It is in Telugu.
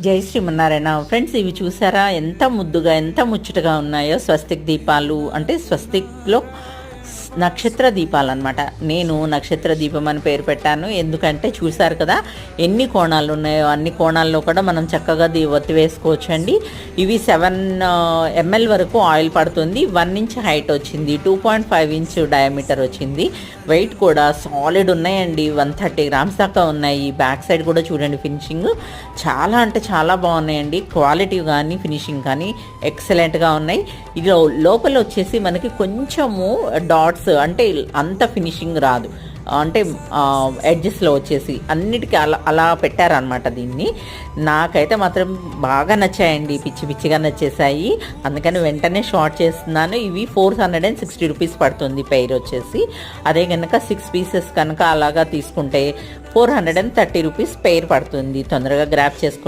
జై శ్రీమన్నారాయణ. ఫ్రెండ్స్ ఇవి చూసారా? ఎంత ముద్దుగా ఎంత ముచ్చటగా ఉన్నాయో స్వస్తిక్ దీపాలు. అంటే స్వస్తిక్లో నక్షత్ర దీపాలు అనమాట నేను నక్షత్ర దీపం అని పేరు పెట్టాను. ఎందుకంటే చూశారు కదా ఎన్ని కోణాలు ఉన్నాయో అన్ని కోణాల్లో కూడా మనం చక్కగా దీ ఒత్తి వేసుకోవచ్చు అండి ఇవి సెవెన్ ఎంఎల్ వరకు ఆయిల్ పడుతుంది. వన్ ఇంచ్ హైట్ వచ్చింది. Two point five inch diameter వచ్చింది. వెయిట్ కూడా సాలిడ్ ఉన్నాయండి. వన్ థర్టీ గ్రామ్స్ దాకా ఉన్నాయి. బ్యాక్ సైడ్ కూడా చూడండి ఫినిషింగ్. చాలా అంటే చాలా బాగున్నాయండి. క్వాలిటీ కానీ ఫినిషింగ్ కానీ ఎక్సలెంట్గా ఉన్నాయి. ఇది లోపల వచ్చేసి మనకి కొంచెము డాట్స్ అంటే అంత ఫినిషింగ్ రాదు. అంటే ఎడ్జెస్లో వచ్చేసి అన్నిటికీ అలా అలా పెట్టారనమాట దీన్ని. నాకైతే మాత్రం బాగా నచ్చాయండి. పిచ్చి పిచ్చిగా నచ్చేసాయి అందుకని వెంటనే షార్ట్ చేస్తున్నాను. ఇవి four hundred and sixty rupees పడుతుంది పెయిర్ వచ్చేసి. అదే కనుక సిక్స్ పీసెస్ కనుక అలాగా తీసుకుంటే four hundred and thirty rupees pair పడుతుంది. తొందరగా గ్రాప్ చేసుకో